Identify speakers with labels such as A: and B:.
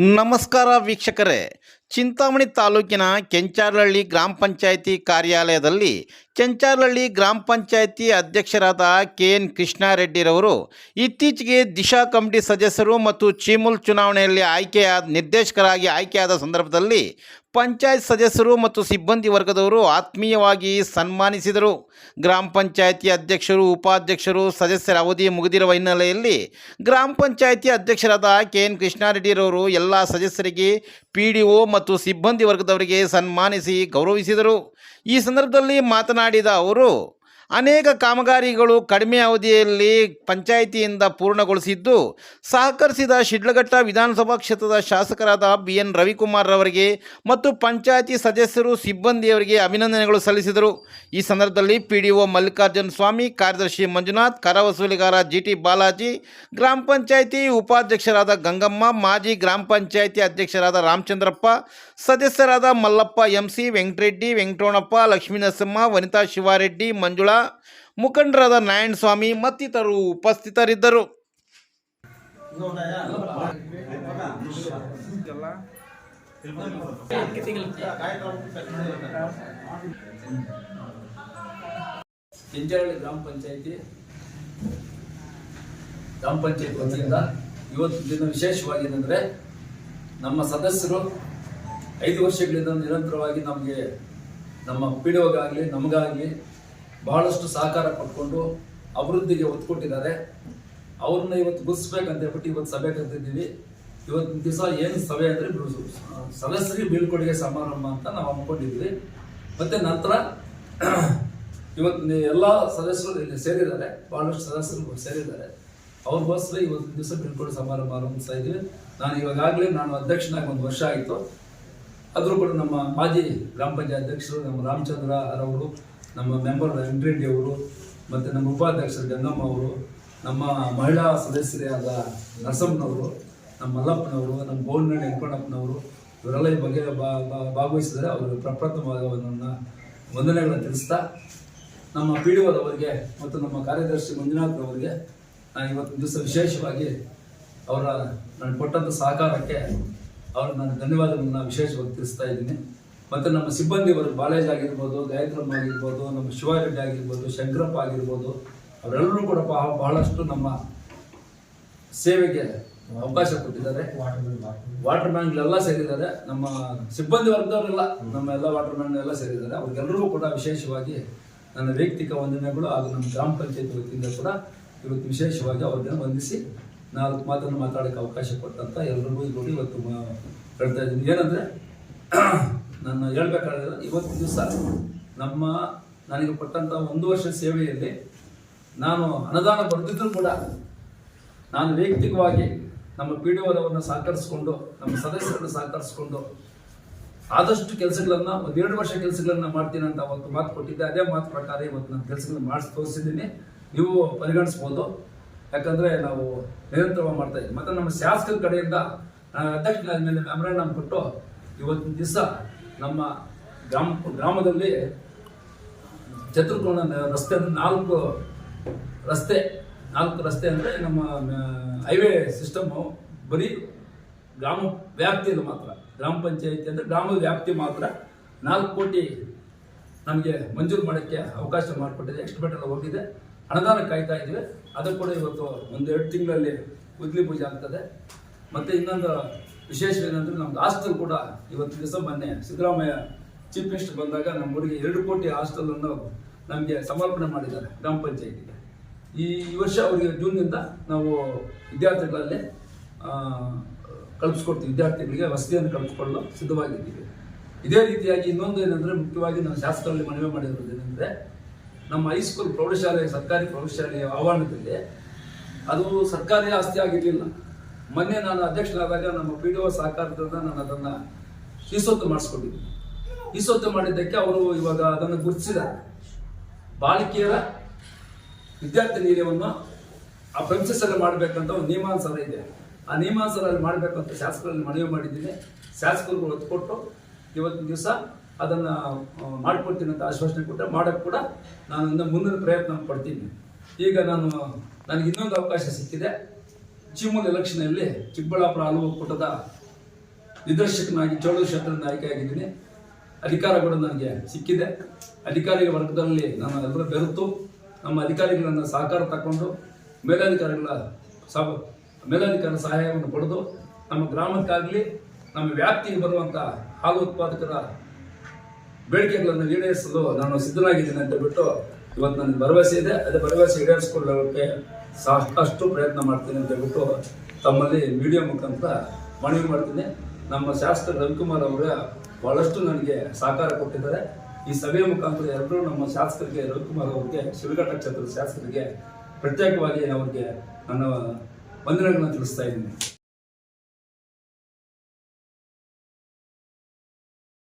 A: ನಮಸ್ಕಾರ ವೀಕ್ಷಕರೇ. ಚಿಂತಾಮಣಿ ತಾಲೂಕಿನ ಕೆಂಚಾರಹಳ್ಳಿ ಗ್ರಾಮ ಪಂಚಾಯಿತಿ ಕಾರ್ಯಾಲಯದಲ್ಲಿ ಕೆಂಚಾರಹಳ್ಳಿ ಗ್ರಾಮ ಪಂಚಾಯಿತಿ ಅಧ್ಯಕ್ಷರಾದ ಕೆ ಎನ್ ಕೃಷ್ಣಾರೆಡ್ಡಿರವರು ಇತ್ತೀಚೆಗೆ ದಿಶಾ ಕಮಿಟಿ ಸದಸ್ಯರು ಮತ್ತು ಚೀಮುಲ್ ಚುನಾವಣೆಯಲ್ಲಿ ಆಯ್ಕೆಯಾದ ನಿರ್ದೇಶಕರಾಗಿ ಆಯ್ಕೆಯಾದ ಸಂದರ್ಭದಲ್ಲಿ ಪಂಚಾಯತ್ ಸದಸ್ಯರು ಮತ್ತು ಸಿಬ್ಬಂದಿ ವರ್ಗದವರು ಆತ್ಮೀಯವಾಗಿ ಸನ್ಮಾನಿಸಿದರು. ಗ್ರಾಮ ಪಂಚಾಯಿತಿ ಅಧ್ಯಕ್ಷರು, ಉಪಾಧ್ಯಕ್ಷರು, ಸದಸ್ಯರ ಅವಧಿ ಮುಗಿದಿರುವ ಹಿನ್ನೆಲೆಯಲ್ಲಿ ಗ್ರಾಮ ಪಂಚಾಯಿತಿ ಅಧ್ಯಕ್ಷರಾದ ಕೆ ಎನ್ ಕೃಷ್ಣಾರೆಡ್ಡಿರವರು ಎಲ್ಲ ಸದಸ್ಯರಿಗೆ ಪಿ ಮತ್ತು ಸಿಬ್ಬಂದಿ ವರ್ಗದವರಿಗೆ ಸನ್ಮಾನಿಸಿ ಗೌರವಿಸಿದರು. ಈ ಸಂದರ್ಭದಲ್ಲಿ ಮಾತನಾಡಿದ ಅವರು ಅನೇಕ ಕಾಮಗಾರಿಗಳು ಕಡಿಮೆ ಅವಧಿಯಲ್ಲಿ ಪಂಚಾಯಿತಿಯಿಂದ ಪೂರ್ಣಗೊಳಿಸಿದ್ದು, ಸಹಕರಿಸಿದ ಶಿಡ್ಲಘಟ್ಟ ವಿಧಾನಸಭಾ ಕ್ಷೇತ್ರದ ಶಾಸಕರಾದ ಬಿ ಎನ್ ರವಿಕುಮಾರ್ ಅವರಿಗೆ ಮತ್ತು ಪಂಚಾಯಿತಿ ಸದಸ್ಯರು ಸಿಬ್ಬಂದಿಯವರಿಗೆ ಅಭಿನಂದನೆಗಳು ಸಲ್ಲಿಸಿದರು. ಈ ಸಂದರ್ಭದಲ್ಲಿ P D O Mallikarjuna Swamy, ಕಾರ್ಯದರ್ಶಿ ಮಂಜುನಾಥ್ ಕರ ವಸೂಲಿಗಾರ ಜಿ ಟಿ ಬಾಲಾಜಿ, ಗ್ರಾಮ ಪಂಚಾಯಿತಿ ಉಪಾಧ್ಯಕ್ಷರಾದ ಗಂಗಮ್ಮ, ಮಾಜಿ ಗ್ರಾಮ ಪಂಚಾಯಿತಿ ಅಧ್ಯಕ್ಷರಾದ ರಾಮಚಂದ್ರಪ್ಪ, ಸದಸ್ಯರಾದ ಮಲ್ಲಪ್ಪ ಎಂ ಸಿ ವೆಂಕಟರೆಡ್ಡಿ ವೆಂಕಟೋಣಪ್ಪ ಲಕ್ಷ್ಮೀ ನರಸಿಂಹ ವನಿತಾ ಶಿವಾರೆಡ್ಡಿ, ಮಂಜುಳಾ ಮುಖಂಡರಾದ ನಾರಾಯಣ ಸ್ವಾಮಿ ಮತ್ತಿತರರು ಉಪಸ್ಥಿತರಿದ್ದರು.
B: ಚಿಂಚಳ್ಳಿ ಗ್ರಾಮ ಪಂಚಾಯಿತಿ, ಗ್ರಾಮ ಪಂಚಾಯತ್ ವತಿಯಿಂದ ಇವತ್ತು ದಿನ ವಿಶೇಷವಾಗಿ ನಮ್ಮ ಸದಸ್ಯರು ಐದು ವರ್ಷಗಳಿಂದ ನಿರಂತರವಾಗಿ ನಮಗೆ ನಮ್ಮ ಪಿ ನಮಗಾಗಿ ಒಗಾಗಲಿ ನಮಗಾಗಲಿ ಬಹಳಷ್ಟು ಸಹಕಾರ ಪಡ್ಕೊಂಡು ಅಭಿವೃದ್ಧಿಗೆ ಒತ್ತು ಕೊಟ್ಟಿದ್ದಾರೆ ಅವ್ರನ್ನ ಇವತ್ತು ಗುರ್ಸ್ಬೇಕಂತ ಹೇಳ್ಬಿಟ್ಟು ಇವತ್ತು ಸಭೆ ಕರೆದಿದ್ದೀವಿ. ಇವತ್ತಿನ ದಿವಸ ಏನು ಸಭೆ ಅಂದರೆ ಸದಸ್ಯರಿಗೆ ಬೀಳ್ಕೊಡುಗೆ ಸಮಾರಂಭ ಅಂತ ನಾವು ಹಮ್ಮಿಕೊಂಡಿದ್ವಿ ಮತ್ತು ನಂತರ ಇವತ್ತು ಎಲ್ಲ ಸದಸ್ಯರು ಇಲ್ಲಿ ಸೇರಿದ್ದಾರೆ. ಬಹಳಷ್ಟು ಸದಸ್ಯರು ಸೇರಿದ್ದಾರೆ. ಅವ್ರಿಗೋಸ್ಕರ ಇವತ್ತು ದಿವಸ ಬೀಳ್ಕೊಡುಗೆ ಸಮಾರಂಭ ಆರಂಭಿಸ್ತಾ ಇದ್ದೀವಿ. ನಾನು ಇವಾಗಲೇ ನಾನು ಅಧ್ಯಕ್ಷನಾಗಿ ಒಂದು ವರ್ಷ ಆಯಿತು. ಆದರೂ ಕೂಡ ನಮ್ಮ ಮಾಜಿ ಗ್ರಾಮ ಪಂಚಾಯತ್ ಅಧ್ಯಕ್ಷರು ನಮ್ಮ ರಾಮಚಂದ್ರ ಅವರು ನಮ್ಮ ಮೆಂಬರ್ ವೆಂಕಟರೆಡ್ಡಿ ಅವರು, ಮತ್ತು ನಮ್ಮ ಉಪಾಧ್ಯಕ್ಷರು ಗಂಗಮ್ಮ ಅವರು, ನಮ್ಮ ಮಹಿಳಾ ಸದಸ್ಯರೇ ಆದ ನರಸಮ್ಮನವರು, ನಮ್ಮ ಮಲ್ಲಪ್ಪನವರು, ನಮ್ಮ ಗೋಲ್ನಳ್ಳಿ ವೆಂಕಣ್ಣಪ್ಪನವರು, ಇವರೆಲ್ಲ ಈ ಬಗ್ಗೆ ಭಾಗವಹಿಸಿದರೆ ಅವರು ಪ್ರಪ್ರಥಮವಾದ ನನ್ನ ವಂದನೆಗಳನ್ನು ತಿಳಿಸ್ತಾ, ನಮ್ಮ ಪಿ ಡಿ ಅವರಿಗೆ ಮತ್ತು ನಮ್ಮ ಕಾರ್ಯದರ್ಶಿ ಮಂಜುನಾಥ್ ಅವರಿಗೆ ನಾನು ಇವತ್ತು ದಿವಸ ವಿಶೇಷವಾಗಿ ಅವರ, ನಾನು ಕೊಟ್ಟಂಥ ಸಹಕಾರಕ್ಕೆ ಅವ್ರಿಗೆ ನಾನು ಧನ್ಯವಾದಗಳನ್ನು ವಿಶೇಷವಾಗಿ ತಿಳಿಸ್ತಾ ಇದ್ದೀನಿ. ಮತ್ತು ನಮ್ಮ ಸಿಬ್ಬಂದಿ ವರ್ಗ ಬಾಲೇಜ್ ಆಗಿರ್ಬೋದು ಗಾಯತ್ರಮ್ಮ ಆಗಿರ್ಬೋದು, ನಮ್ಮ ಶಿವಾರೆಡ್ಡಿ ಆಗಿರ್ಬೋದು, ಶಂಕರಪ್ಪ ಆಗಿರ್ಬೋದು, ಅವರೆಲ್ಲರೂ ಕೂಡ ಬಹ- ಬಹಳಷ್ಟು ನಮ್ಮ ಸೇವೆಗೆ ಅವಕಾಶ ಕೊಟ್ಟಿದ್ದಾರೆ. ವಾಟರ್ ಮ್ಯಾನ್ ಎಲ್ಲ ಸೇರಿದ್ದಾರೆ. ನಮ್ಮ ಸಿಬ್ಬಂದಿ ವರ್ಗದವರೆಲ್ಲ, ನಮ್ಮ ಎಲ್ಲ ವಾಟರ್ ಮ್ಯಾನ್ ಎಲ್ಲ ಸೇರಿದ್ದಾರೆ. ಅವ್ರಿಗೆಲ್ಲರಿಗೂ ಕೂಡ ವಿಶೇಷವಾಗಿ ನನ್ನ ವೈಯಕ್ತಿಕ ವಂದನೆಗಳು ಹಾಗೂ ನಮ್ಮ ಗ್ರಾಮ ಪಂಚಾಯತ್ ವತಿಯಿಂದ ಕೂಡ ಇವತ್ತು ವಿಶೇಷವಾಗಿ ಅವ್ರನ್ನ ವಂದಿಸಿ ನಾಲ್ಕು ಮಾತನ್ನು ಮಾತಾಡೋಕ್ಕೆ ಅವಕಾಶ ಕೊಟ್ಟಂತ ಎಲ್ಲರಿಗೂ ನೋಡಿ ಇವತ್ತು ಹೇಳ್ತಾ ಇದ್ದೀನಿ. ಏನಂದ್ರೆ ನನ್ನ ಹೇಳ್ಬೇಕಾದ್ರೆ ಇವತ್ತು ದಿವಸ ನಮ್ಮ ನನಗೆ ಕೊಟ್ಟಂತ ಒಂದು ವರ್ಷ ಸೇವೆಯಲ್ಲಿ ನಾನು ಅನುದಾನ ಬರೆದಿದ್ದರೂ ಕೂಡ ನಾನು ವೈಯಕ್ತಿಕವಾಗಿ ನಮ್ಮ ಪಿ ಡಿ ಸಹಕರಿಸಿಕೊಂಡು, ನಮ್ಮ ಸದಸ್ಯರನ್ನು ಸಹಕರಿಸಿಕೊಂಡು ಆದಷ್ಟು ಕೆಲಸಗಳನ್ನ ಎರಡು ವರ್ಷ ಕೆಲಸಗಳನ್ನ ಮಾಡ್ತೀನಿ ಅಂತ ಅವತ್ತು ಮಾತು ಕೊಟ್ಟಿದ್ದೆ. ಅದೇ ಮಾತು ಪ್ರಕಾರ ಇವತ್ತು ನಾನು ಕೆಲಸಗಳನ್ನ ಮಾಡಿಸಿ ತೋರಿಸಿದ್ದೀನಿ. ನೀವು ಪರಿಗಣಿಸ್ಬೋದು. ಯಾಕಂದ್ರೆ ನಾವು ನಿರಂತರವಾಗಿ ಮಾಡ್ತಾ ಇದ್ದೀವಿ. ಮತ್ತೆ ನಮ್ಮ ಶಾಸಕರ ಕಡೆಯಿಂದ ನಾನು ಅಧ್ಯಕ್ಷನಾದ ಮೇಲೆ ಮೆಮರಾಂಡಮ್ ಕೊಟ್ಟು ಇವತ್ತಿನ ದಿವಸ ನಮ್ಮ ಗ್ರಾಮ, ಗ್ರಾಮದಲ್ಲಿ ಚತುರ್ಕೋಣ ರಸ್ತೆ ನಾಲ್ಕು ರಸ್ತೆ ನಾಲ್ಕು ರಸ್ತೆ ಅಂದರೆ ನಮ್ಮ ಹೈವೇ ಸಿಸ್ಟಮು ಬರೀ ಗ್ರಾಮ ವ್ಯಾಪ್ತಿಯಲ್ಲಿ ಮಾತ್ರ. ಗ್ರಾಮ ಪಂಚಾಯತಿ ಅಂದರೆ ಗ್ರಾಮದ ವ್ಯಾಪ್ತಿ ಮಾತ್ರ. ನಾಲ್ಕು ಕೋಟಿ ನಮಗೆ ಮಂಜೂರು ಮಾಡೋಕ್ಕೆ ಅವಕಾಶ ಮಾಡಿಕೊಟ್ಟಿದೆ. ಎಷ್ಟು ಎಲ್ಲ ಹೋಗಿದೆ? ಅನುದಾನ ಕಾಯ್ತಾ ಇದ್ದೀವಿ. ಅದು ಕೂಡ ಇವತ್ತು ಒಂದೆರಡು ತಿಂಗಳಲ್ಲಿ ಉದ್ಲಿ ಪೂಜೆ ಆಗ್ತದೆ. ಮತ್ತು ಇನ್ನೊಂದು ವಿಶೇಷವೇನೆಂದರೆ ನಮ್ದು ಹಾಸ್ಟೆಲ್ ಕೂಡ ಇವತ್ತು ದಿವಸ ಮೊನ್ನೆ ಸಿದ್ದರಾಮಯ್ಯ ಚೀಫ್ ಮಿನಿಸ್ಟರ್ ಬಂದಾಗ ನಮ್ಮ ಊರಿಗೆ ಎರಡು ಕೋಟಿ ಹಾಸ್ಟೆಲನ್ನು ನಮಗೆ ಸಮರ್ಪಣೆ ಮಾಡಿದ್ದಾರೆ ಗ್ರಾಮ ಪಂಚಾಯತಿಗೆ. ಈ ವರ್ಷ ಅವರಿಗೆ ಜೂನ್ನಿಂದ ನಾವು ವಿದ್ಯಾರ್ಥಿಗಳಲ್ಲಿ ಕಲ್ಪಿಸ್ಕೊಡ್ತೀವಿ ವಿದ್ಯಾರ್ಥಿಗಳಿಗೆ ವಸತಿಯನ್ನು ಕಲ್ಪಿಸ್ಕೊಳ್ಳಲು ಸಿದ್ಧವಾಗಿದ್ದೀವಿ. ಇದೇ ರೀತಿಯಾಗಿ ಇನ್ನೊಂದು ಏನಂದ್ರೆ ಮುಖ್ಯವಾಗಿ ನಾನು ಶಾಸಕರಲ್ಲಿ ಮನವಿ ಮಾಡಿರೋದು ಏನಂದ್ರೆ, ನಮ್ಮ ಹೈಸ್ಕೂಲ್ ಪ್ರೌಢಶಾಲೆ ಸರ್ಕಾರಿ ಪ್ರೌಢಶಾಲೆಯ ಆವರಣದಲ್ಲಿ ಅದು ಸರ್ಕಾರಿ ಆಸ್ತಿ ಆಗಿರಲಿಲ್ಲ. ಮೊನ್ನೆ ನಾನು ಅಧ್ಯಕ್ಷರಾದಾಗ ನಮ್ಮ ಪಿ ಡಿ ಒ ಸಹಕಾರದಿಂದ ನಾನು ಅದನ್ನು ಈಸೊತ್ತು ಮಾಡಿಸ್ಕೊಂಡಿದ್ದೀನಿ. ಈಸೊತ್ತು ಮಾಡಿದ್ದಕ್ಕೆ ಅವರು ಇವಾಗ ಅದನ್ನು ಗುರುತಿಸಿದ್ದಾರೆ. ಬಾಲಿಕೆಯರ ವಿದ್ಯಾರ್ಥಿ ನಿಲಯವನ್ನು ಆ ಪ್ರೆಮಿಸಸ್ ಅಲ್ಲಿ ಮಾಡಬೇಕಂತ ಒಂದು ನಿಯಮಾನುಸಾರ ಇದೆ. ಆ ನಿಯಮಾನುಸಾರ ಅಲ್ಲಿ ಮಾಡಬೇಕಂತ ಶಾಸಕರಲ್ಲಿ ಮನವಿ ಮಾಡಿದ್ದೀನಿ. ಶಾಸಕರು ಒತ್ತು ಕೊಟ್ಟು ಇವತ್ತಿನ ದಿವಸ ಅದನ್ನು ಮಾಡಿಕೊಡ್ತೀನಿ ಅಂತ ಆಶ್ವಾಸನೆ ಕೊಟ್ಟರೆ ಮಾಡೋಕ್ಕೆ ಕೂಡ ನಾನು ಮುಂದಿನ ಪ್ರಯತ್ನ ಪಡ್ತೀನಿ. ಈಗ ನಾನು, ನನಗೆ ಇನ್ನೊಂದು ಅವಕಾಶ ಸಿಕ್ಕಿದೆ. ಚಿಮ್ಮಲ್ ಎಲೆಕ್ಷನಲ್ಲಿ ಚಿಕ್ಕಬಳ್ಳಾಪುರ ಹಲವು ಪುಟದ ನಿರ್ದೇಶಕನಾಗಿ ಚೋಳು ಕ್ಷೇತ್ರದ ಆಯ್ಕೆಯಾಗಿದ್ದೀನಿ ಅಧಿಕಾರ ಕೂಡ ನನಗೆ ಸಿಕ್ಕಿದೆ. ಅಧಿಕಾರಿ ವರ್ಗದಲ್ಲಿ ನಾನು ಎಲ್ಲರ ಬೆರೆತು ನಮ್ಮ ಅಧಿಕಾರಿಗಳನ್ನ ಸಹಕಾರ ತಗೊಂಡು ಮೇಲಾಧಿಕಾರಿಗಳ ಸಹ ಮೇಲಧಿಕಾರಿ ಸಹಾಯವನ್ನು ಪಡೆದು ನಮ್ಮ ಗ್ರಾಮಕ್ಕಾಗಲಿ ನಮ್ಮ ವ್ಯಾಪ್ತಿಗೆ ಬರುವಂಥ ಹಾಲು ಉತ್ಪಾದಕರ ಬೇಡಿಕೆಗಳನ್ನು ಈಡೇರಿಸಲು ನಾನು ಸಿದ್ಧನಾಗಿದ್ದೇನೆ ಅಂತ ಬಿಟ್ಟು ಇವತ್ತು ನನಗೆ ಭರವಸೆ ಇದೆ. ಅದೇ ಭರವಸೆ ಈಡೇರಿಸಿಕೊಳ್ಳೋಕ್ಕೆ ಸಾಕಷ್ಟು ಪ್ರಯತ್ನ ಮಾಡ್ತೀನಿ ಅಂತ ಹೇಳ್ಬಿಟ್ಟು ತಮ್ಮಲ್ಲಿ ವಿಡಿಯೋ ಮುಖಾಂತರ ಮನವಿ ಮಾಡ್ತೀನಿ. ನಮ್ಮ ಶಾಸಕ ರವಿಕುಮಾರ್ ಅವರ ಬಹಳಷ್ಟು ನನಗೆ ಸಹಕಾರ ಕೊಟ್ಟಿದ್ದಾರೆ. ಈ ಸಭೆಯ ಮುಖಾಂತರ ಎಲ್ಲರೂ ನಮ್ಮ ಶಾಸಕರಿಗೆ, ರವಿಕುಮಾರ್ ಅವರಿಗೆ, ಶಿವಘಟ್ಟ ಕ್ಷೇತ್ರದ ಶಾಸಕರಿಗೆ ಪ್ರತ್ಯೇಕವಾಗಿ ಅವರಿಗೆ ನನ್ನ ವಂದನೆಗಳನ್ನು ತಿಳಿಸ್ತಾ ಇದ್ದೀನಿ.